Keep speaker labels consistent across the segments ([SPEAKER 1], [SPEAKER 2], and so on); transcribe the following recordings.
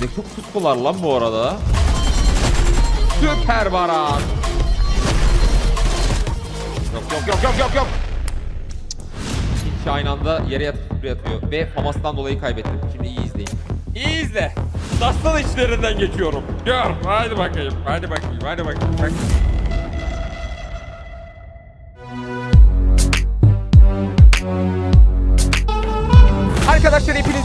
[SPEAKER 1] ne çok tutkular lan bu arada. Süper Baran. Yok yok yok yok yok yok. İkisi aynı anda yere yatıp sprey atıyor. Ve Famas'tan dolayı kaybettim. Şimdi iyi izleyin. İyi izle. Dastan içlerinden geçiyorum. Gör. Hadi bakayım. Hadi bakayım. Hadi bakayım. Bak. Arkadaşlar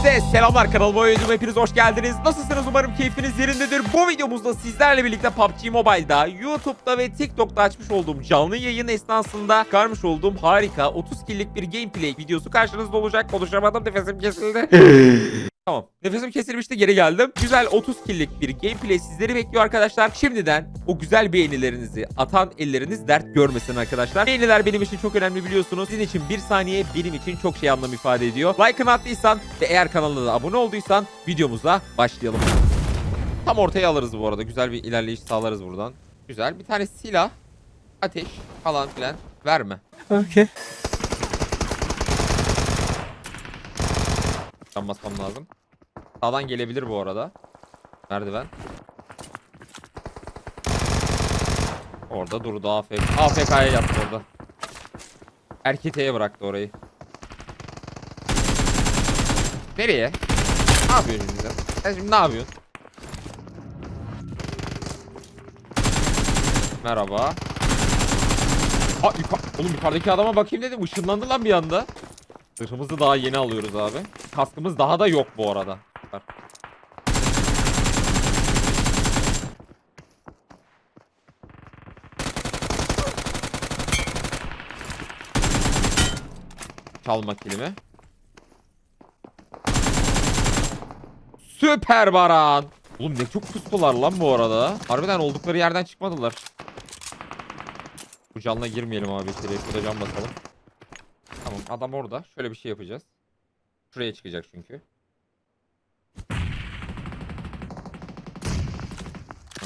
[SPEAKER 1] hepinize selamlar kanalıma uyudum hepiniz hoş geldiniz. Nasılsınız umarım keyfiniz yerindedir. Bu videomuzda sizlerle birlikte PUBG Mobile'da, YouTube'da ve TikTok'ta açmış olduğum canlı yayın esnasında çıkarmış olduğum harika 30 killik bir gameplay videosu karşınızda olacak. Konuşamadım nefesim kesildi. Tamam. Nefesim kesilmişti geri geldim. Güzel 30 killik bir gameplay sizleri bekliyor arkadaşlar. Şimdiden o güzel beğenilerinizi atan elleriniz dert görmesin arkadaşlar. Beğeniler benim için çok önemli biliyorsunuz. Sizin için bir saniye benim için çok şey anlam ifade ediyor. Like'ını attıysan ve eğer kanalına da abone olduysan videomuza başlayalım. Tam ortaya alırız bu arada. Güzel bir ilerleyiş sağlarız buradan. Güzel. Bir tane silah, ateş falan filan verme.
[SPEAKER 2] Okay.
[SPEAKER 1] Can basmam lazım. Sağdan gelebilir bu arada. Merdiven. Orada durdu AFK. AFK'ya yattı orada. Erketeye bıraktı orayı. Nereye? Ne yapıyorsun şimdi sen? Şimdi ne yapıyorsun? Merhaba. Ha, yuka- Oğlum yukarıdaki adama bakayım dedim. Işınlandı lan bir anda. Zırhımızı daha yeni alıyoruz abi. Kaskımız daha da yok bu arada. Çalma kilimi. Süper Baran. Oğlum ne çok pusular lan bu arada. Harbiden oldukları yerden çıkmadılar. Bu canla girmeyelim abi içeriye. Şurada can basalım. Adam orada. Şöyle bir şey yapacağız. Şuraya çıkacak çünkü.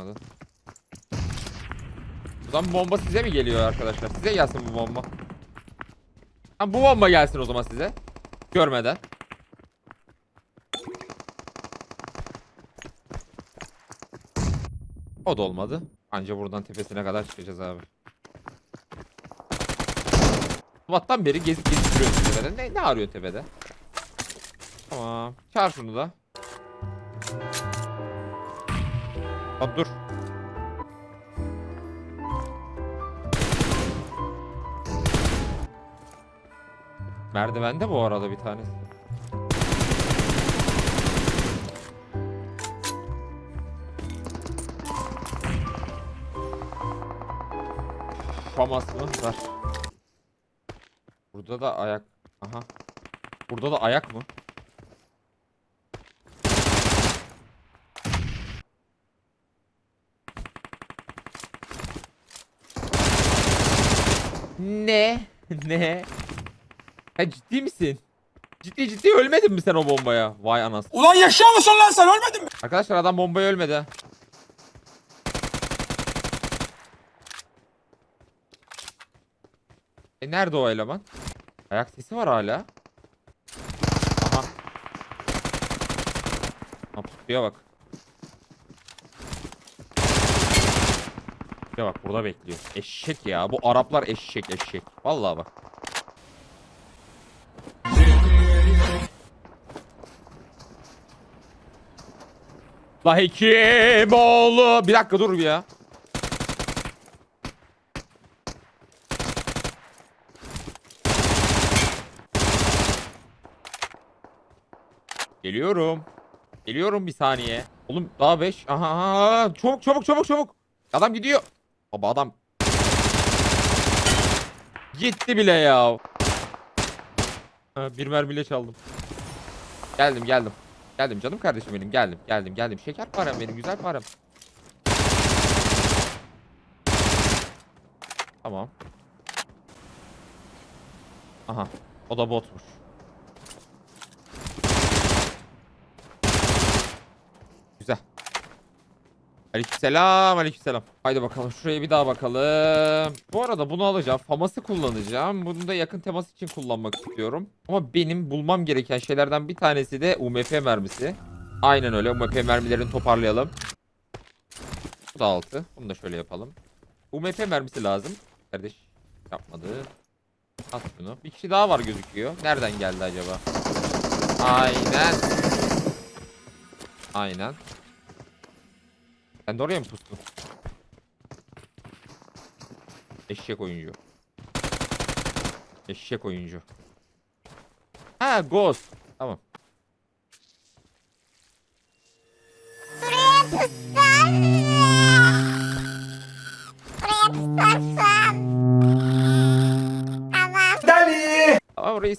[SPEAKER 1] Anladın. Bomba size mi geliyor arkadaşlar? Size gelsin bu bomba. Ha, bu bomba gelsin o zaman size. Görmeden. O da olmadı. Anca buradan tepesine kadar çıkacağız abi. Sabahtan beri gezip gezip duruyorsun tepede. Ne, ne arıyor tepede? Tamam. Çağır şunu da. Lan dur. Merdivende bu arada bir tanesi. Famas mı? Ver. Burada da ayak. Aha. Burada da ayak mı? Ne? Ne? Ha ciddi misin? Ciddi ciddi ölmedin mi sen o bombaya? Vay anasını.
[SPEAKER 2] Ulan yaşıyor musun lan sen ölmedin mi?
[SPEAKER 1] Arkadaşlar adam bombaya ölmedi. ha. E nerede o eleman? Ayak sesi var hala. Aha. Ha pusuya bak. Ya bak burada bekliyor. Eşek ya. Bu Araplar eşek eşek. Vallahi bak. La Hekimoğlu. Bir dakika dur bir ya. Geliyorum. Geliyorum bir saniye. Oğlum daha 5. Aha. Çabuk çabuk çabuk çabuk. Adam gidiyor. Baba adam. Gitti bile ya. Ha, bir mermiyle çaldım. Geldim geldim. Geldim canım kardeşim benim geldim geldim geldim. Şeker param benim güzel param. Tamam. Aha o da botmuş. Güzel. Aleykümselam, aleykümselam. Haydi bakalım şuraya bir daha bakalım. Bu arada bunu alacağım. Faması kullanacağım. Bunu da yakın temas için kullanmak istiyorum. Ama benim bulmam gereken şeylerden bir tanesi de UMP mermisi. Aynen öyle. UMP mermilerini toparlayalım. Bu da 6. Bunu da şöyle yapalım. UMP mermisi lazım. Kardeş yapmadı. At şunu. Bir kişi daha var gözüküyor. Nereden geldi acaba? Aynen. Aynen. Sen de oraya mı pustun? Eşek oyuncu. Eşek oyuncu. Ha Ghost. Tamam.
[SPEAKER 2] Deli.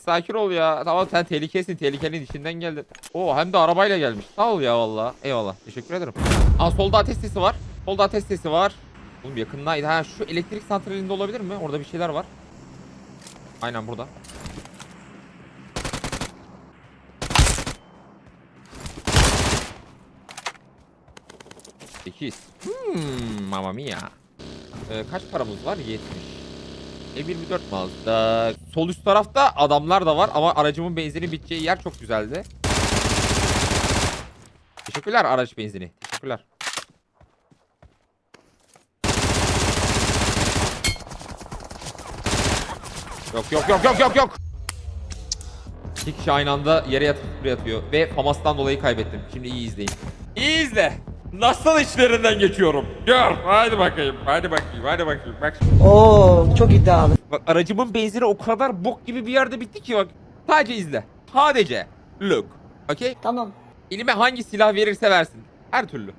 [SPEAKER 1] Sakin ol ya. Tamam sen tehlikesin. Tehlikenin içinden geldin. Oo hem de arabayla gelmiş. Sağ ol ya valla. Eyvallah. Teşekkür ederim. Aa solda ateş sesi var. Solda ateş sesi var. Oğlum yakındaydı. Ha şu elektrik santralinde olabilir mi? Orada bir şeyler var. Aynen burada. Sekiz. Hmm, mamma mia. Ee, kaç paramız var? 70. E24 Mazda. Sol üst tarafta adamlar da var ama aracımın benzini biteceği yer çok güzeldi. Teşekkürler araç benzini. Teşekkürler. Yok yok yok yok yok yok. İki kişi aynı anda yere yatıp buraya yatıyor. Ve FAMAS'tan dolayı kaybettim. Şimdi iyi izleyin. İyi izle. Nasıl içlerinden geçiyorum? Gör. Hadi bakayım. Hadi bakayım. Hadi bakayım. Bak
[SPEAKER 3] Oo çok iddialı.
[SPEAKER 1] Bak aracımın benzini o kadar bok gibi bir yerde bitti ki bak. Sadece izle. Sadece. Look. Okey?
[SPEAKER 3] Tamam.
[SPEAKER 1] Elime hangi silah verirse versin. Her türlü.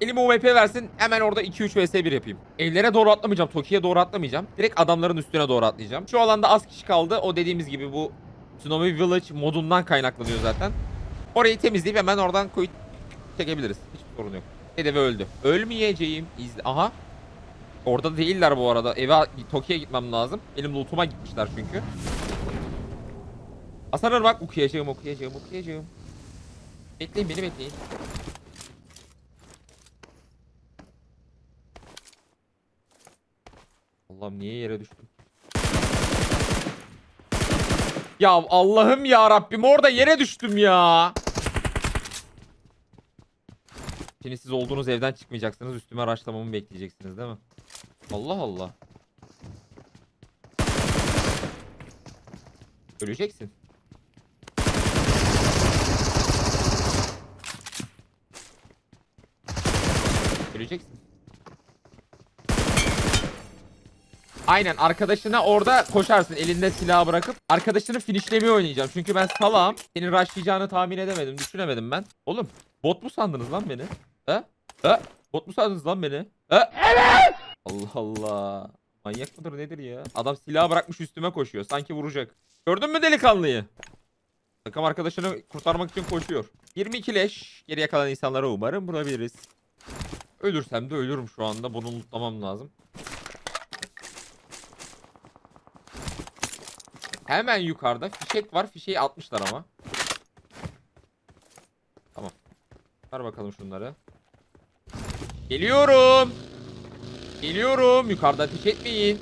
[SPEAKER 1] Elime UMP versin hemen orada 2-3 vs 1 yapayım. Evlere doğru atlamayacağım. Toki'ye doğru atlamayacağım. Direkt adamların üstüne doğru atlayacağım. Şu alanda az kişi kaldı. O dediğimiz gibi bu Tsunami Village modundan kaynaklanıyor zaten. Orayı temizleyip hemen oradan koyup çekebiliriz. Hiçbir sorun yok. Hedefi öldü. Ölmeyeceğim. İzle. Aha. Orada değiller bu arada. Eve Toki'ye gitmem lazım. Benim lootuma gitmişler çünkü. Hasan bak okuyacağım okuyacağım okuyacağım. Bekleyin beni bekleyin. Allah'ım niye yere düştüm? Ya Allah'ım ya Rabbim orada yere düştüm ya. Şimdi siz olduğunuz evden çıkmayacaksınız. Üstüme araçlamamı bekleyeceksiniz değil mi? Allah Allah. Öleceksin. Öleceksin. Aynen arkadaşına orada koşarsın elinde silahı bırakıp arkadaşını finishlemeye oynayacağım. Çünkü ben salağım. Senin rushlayacağını tahmin edemedim. Düşünemedim ben. Oğlum bot mu sandınız lan beni? He? He? Bot mu sandınız lan beni? He? Evet! Allah Allah. Manyak mıdır nedir ya? Adam silahı bırakmış üstüme koşuyor. Sanki vuracak. Gördün mü delikanlıyı? Takım arkadaşını kurtarmak için koşuyor. 22 leş. Geriye kalan insanlara umarım bulabiliriz. Ölürsem de ölürüm şu anda. Bunu unutmamam lazım. Hemen yukarıda fişek var. Fişeği atmışlar ama. Tamam. Ver bakalım şunları. Geliyorum. Geliyorum. Yukarıda ateş etmeyin.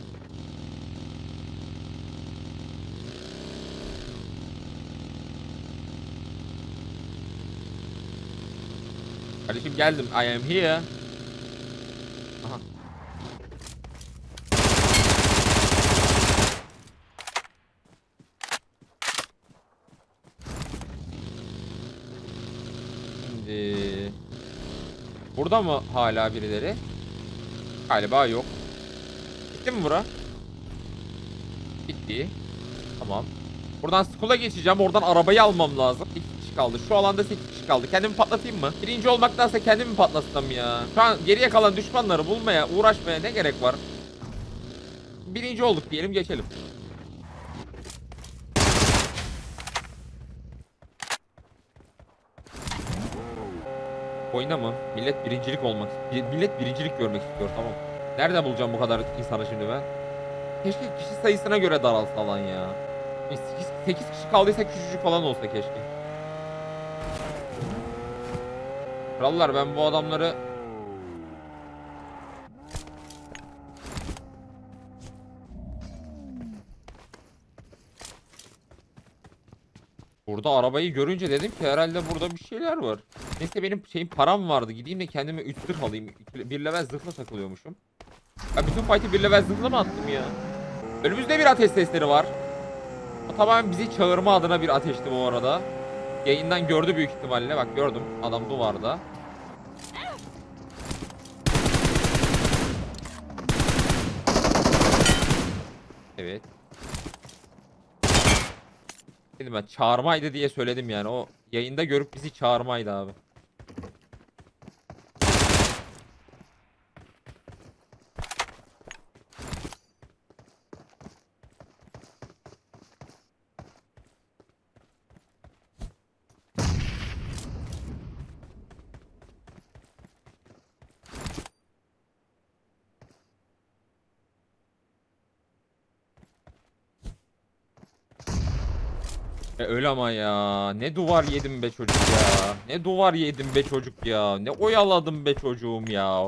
[SPEAKER 1] Kardeşim geldim. I am here. Aha. Şimdi Burada mı hala birileri? Galiba yok. Bitti mi bura? Bitti. Tamam. Buradan school'a geçeceğim. Oradan arabayı almam lazım. 8 kişi kaldı. Şu alanda 8 kişi kaldı. Kendimi patlatayım mı? Birinci olmaktansa kendimi patlatsam ya. Şu an geriye kalan düşmanları bulmaya, uğraşmaya ne gerek var? Birinci olduk diyelim geçelim. Oyna mı? Millet birincilik olmak Millet birincilik görmek istiyor tamam. Nerede bulacağım bu kadar insanı şimdi ben? Keşke kişi sayısına göre daralsa alan ya. 8, 8 kişi kaldıysa küçücük falan olsa keşke. Krallar ben bu adamları Burada arabayı görünce dedim ki herhalde burada bir şeyler var. Neyse benim şeyim param vardı. Gideyim de kendime 3 zırh alayım. Bir level zırhla takılıyormuşum. Ya bütün fight'i bir level zırhla mı attım ya? Önümüzde bir ateş sesleri var. O tamamen bizi çağırma adına bir ateşti bu arada. Yayından gördü büyük ihtimalle. Bak gördüm. Adam duvarda. Evet. Dedim ben çağırmaydı diye söyledim yani. O yayında görüp bizi çağırmaydı abi. E öyle ama ya. Ne duvar yedim be çocuk ya. Ne duvar yedim be çocuk ya. Ne oyaladım be çocuğum ya.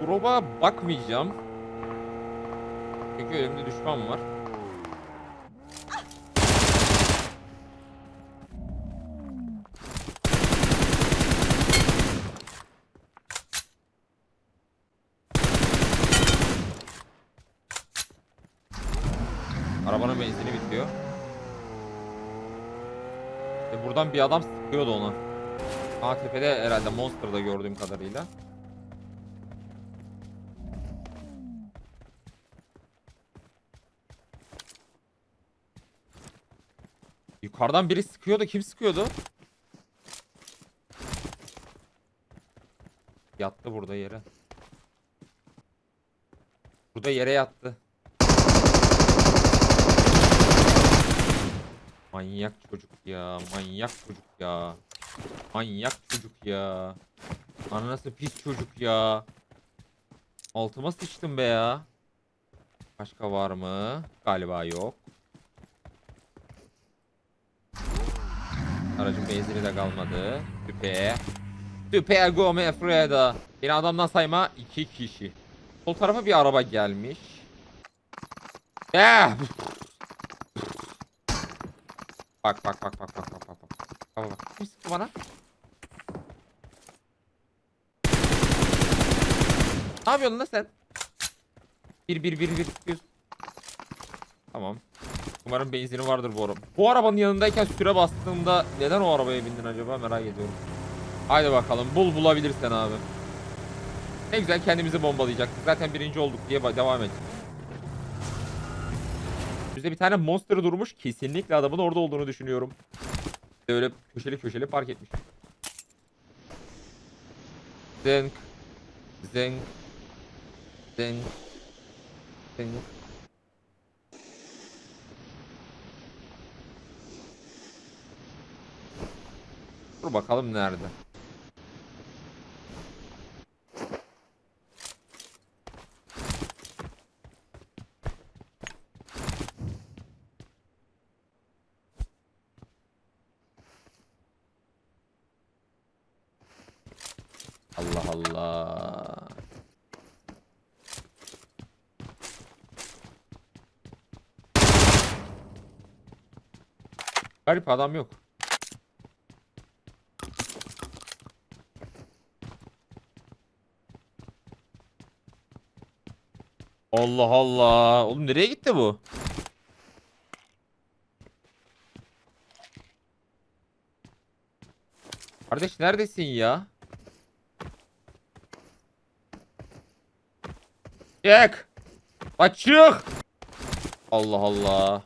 [SPEAKER 1] Drop'a bakmayacağım. Çünkü önümde düşman var. Arabanın benzini bitiyor. E buradan bir adam sıkıyordu ona. Aa tepede herhalde Monster'da gördüğüm kadarıyla. Yukarıdan biri sıkıyordu. Kim sıkıyordu? Yattı burada yere. Burada yere yattı. Manyak çocuk ya. Manyak çocuk ya. Manyak çocuk ya. Ananası pis çocuk ya. Altıma sıçtım be ya. Başka var mı? Galiba yok. Aracın benzini de kalmadı. Süper. Süper Gome Freda. Beni adamdan sayma iki kişi. Sol tarafa bir araba gelmiş. Eh! Bak bak bak bak bak bak bak bak. Bak bak. Kim sıktı bana? Ne yapıyorsun lan sen? Bir bir bir bir sıkıyorsun. Tamam. Umarım benzini vardır bu araba. Bu arabanın yanındayken süre bastığımda neden o arabaya bindin acaba merak ediyorum. Haydi bakalım bul bulabilirsen abi. Ne güzel kendimizi bombalayacaktık. Zaten birinci olduk diye devam et. Bizde bir tane monster durmuş. Kesinlikle adamın orada olduğunu düşünüyorum. Öyle köşeli köşeli park etmiş. Zınk. Zınk. Zınk. Zınk. Dur bakalım nerede. Allah Allah. Garip adam yok. Allah Allah. Oğlum nereye gitti bu? Kardeş neredesin ya? Çık. Açık. Allah Allah.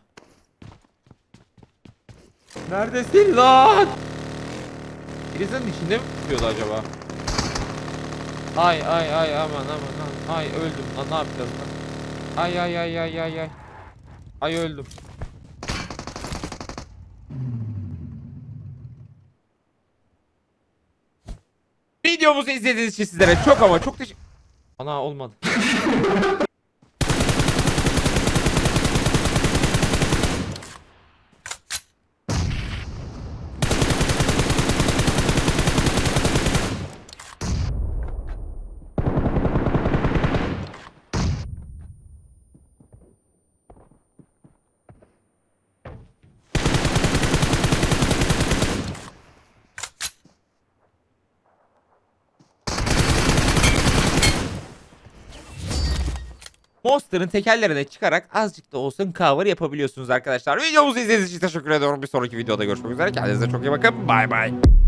[SPEAKER 1] Neredesin lan? Birisinin içinde mi tutuyordu acaba? Ay ay ay aman aman aman. Ay öldüm lan ne yapacağız lan? Ay ay ay ay ay ay. Ay öldüm. Videomuzu izlediğiniz için sizlere çok ama çok teşekkür... Ana olmadı. Monster'ın tekerlerine çıkarak azıcık da olsun cover yapabiliyorsunuz arkadaşlar. Videomuzu izlediğiniz için teşekkür ediyorum. Bir sonraki videoda görüşmek üzere. Kendinize çok iyi bakın. Bay bay.